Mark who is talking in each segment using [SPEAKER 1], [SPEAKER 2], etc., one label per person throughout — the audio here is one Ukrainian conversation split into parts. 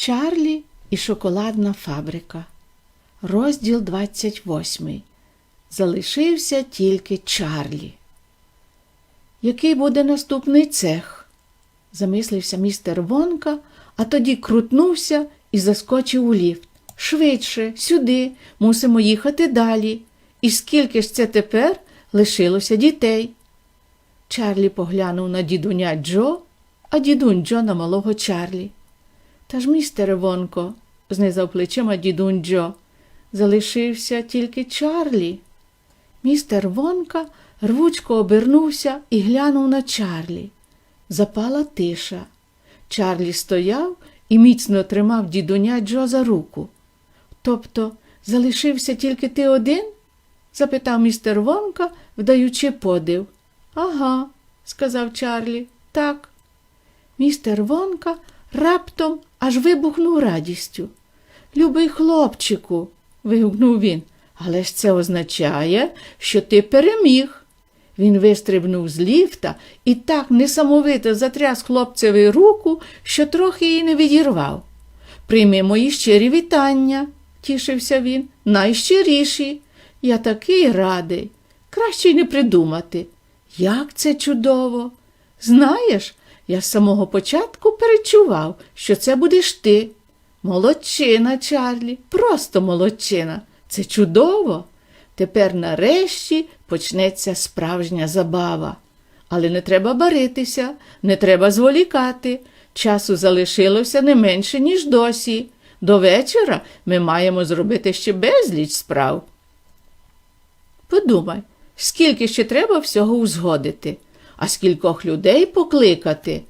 [SPEAKER 1] Чарлі і шоколадна фабрика. Розділ 28. Залишився тільки Чарлі. Який буде наступний цех? замислився містер Вонка, а тоді крутнувся і заскочив у ліфт. Швидше, сюди, мусимо їхати далі. І скільки ж це тепер лишилося дітей? Чарлі поглянув на дідуня Джо, а дідунь Джо на малого Чарлі. Та ж, містере Вонко, знизав плечима дідунь Джо, залишився тільки Чарлі. Містер Вонка рвучко обернувся і глянув на Чарлі. Запала тиша. Чарлі стояв і міцно тримав дідуня Джо за руку. Тобто залишився тільки ти один? запитав містер Вонка, вдаючи подив. Ага, сказав Чарлі, так. Містер Вонка раптом аж вибухнув радістю. Любий хлопчику, вигукнув він, але ж це означає, що ти переміг. Він вистрибнув з ліфта і так несамовито затряс хлопцеві руку, що трохи її не відірвав. Прийми мої щирі вітання, тішився він, найщиріші. Я такий радий. Краще й не придумати. Як це чудово! Знаєш, я з самого початку перечував, що це будеш ти. Молодчина, Чарлі, просто молодчина. Це чудово. Тепер нарешті почнеться справжня забава. Але не треба баритися, не треба зволікати. Часу залишилося не менше, ніж досі. До вечора ми маємо зробити ще безліч справ. Подумай, скільки ще треба всього узгодити, а скількох людей покликати.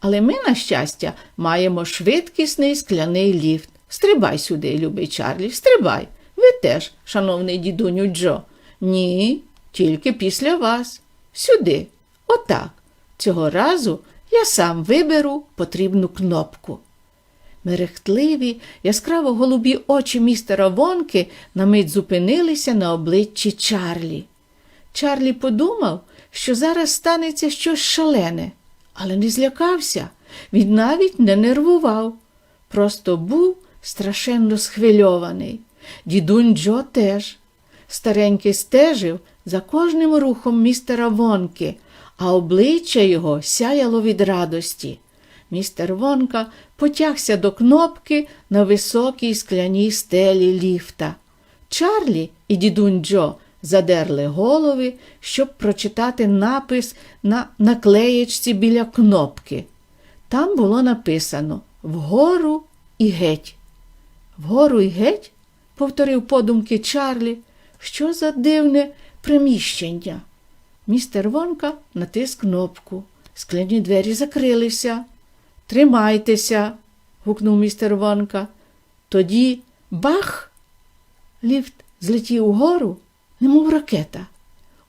[SPEAKER 1] Але ми, на щастя, маємо швидкісний скляний ліфт. Стрибай сюди, любий Чарлі, стрибай. Ви теж, шановний дідуню Джо. Ні, тільки після вас. Сюди. Отак. Цього разу я сам виберу потрібну кнопку. Мерехтливі, яскраво голубі очі містера Вонки на мить зупинилися на обличчі Чарлі. Чарлі подумав, що зараз станеться щось шалене, але не злякався, він навіть не нервував. Просто був страшенно схвильований. Дідунь Джо теж. Старенький стежив за кожним рухом містера Вонки, а обличчя його сяяло від радості. Містер Вонка потягся до кнопки на високій скляній стелі ліфта. Чарлі і дідунь Джо задерли голови, щоб прочитати напис на наклеєчці біля кнопки. Там було написано Вгору і геть. Вгору і геть? повторив подумки Чарлі. Що за дивне приміщення? Містер Вонка натис кнопку. Скляні двері закрилися. Тримайтеся, гукнув містер Вонка. Тоді бах! Ліфт злетів угору, немов ракета.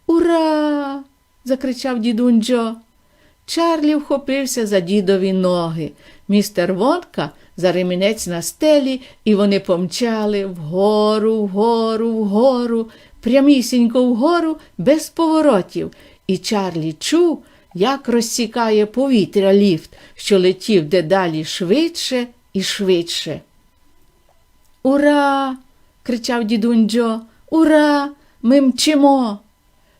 [SPEAKER 1] Ура! закричав дідунь Джо. Чарлі вхопився за дідові ноги. Містер Вонка за ремінець на стелі, і вони помчали вгору, вгору, вгору, прямісінько вгору, без поворотів. І Чарлі чув, як розсікає повітря ліфт, що летів дедалі швидше і швидше. Ура! кричав дідунь. Ура! Ми мчимо.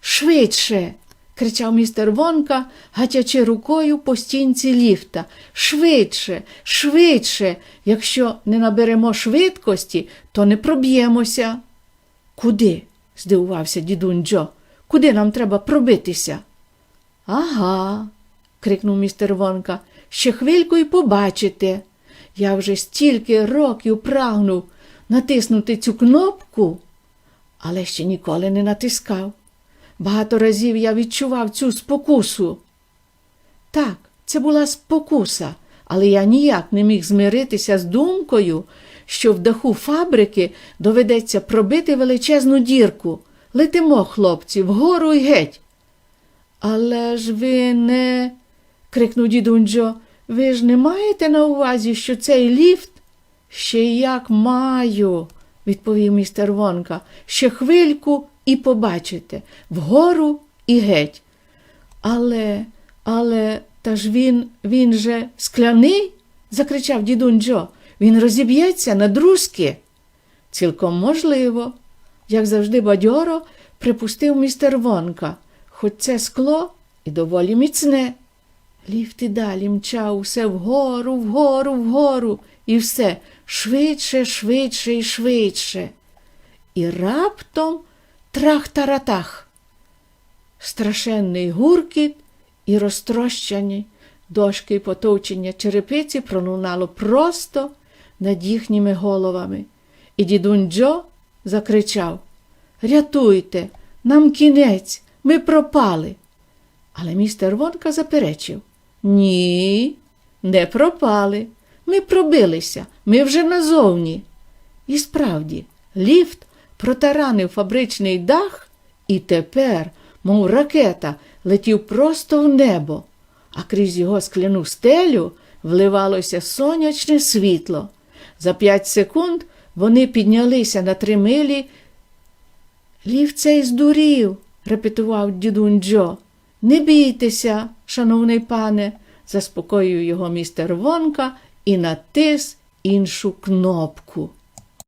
[SPEAKER 1] Швидше. кричав містер Вонка, гатячи рукою по стінці ліфта. Швидше, швидше. Якщо не наберемо швидкості, то не проб'ємося. Куди? здивувався дідунь Джо. Куди нам треба пробитися? Ага, крикнув містер Вонка. Ще хвильку й побачите. Я вже стільки років прагнув натиснути цю кнопку, але ще ніколи не натискав. Багато разів я відчував цю спокусу. Так, це була спокуса, але я ніяк не міг змиритися з думкою, що в даху фабрики доведеться пробити величезну дірку. Летимо, хлопці, вгору й геть. Але ж ви не. крикнув дідунджо. Ви ж не маєте на увазі, що цей ліфт? Ще як маю, відповів містер Вонка. Ще хвильку і побачите вгору і геть. Але, але, та ж він, він же скляний? закричав дідунь Джо. він розіб'ється на друзки. Цілком можливо, як завжди бадьоро припустив містер Вонка, хоч це скло і доволі міцне. Ліфт і далі мчав усе вгору, вгору, вгору, і все швидше, швидше і швидше. І раптом трах-таратах. Страшенний гуркіт і розтрощені дошки потовчення черепиці пролунало просто над їхніми головами. І дідунь Джо закричав Рятуйте, нам кінець, ми пропали. Але містер Вонка заперечив Ні, не пропали. Ми пробилися, ми вже назовні. І справді, ліфт протаранив фабричний дах і тепер, мов ракета, летів просто в небо, а крізь його скляну стелю вливалося сонячне світло. За п'ять секунд вони піднялися на три милі. Ліфт цей здурів, репетував дідунь Джо. Не бійтеся, шановний пане, заспокоїв його містер Вонка і натис іншу кнопку.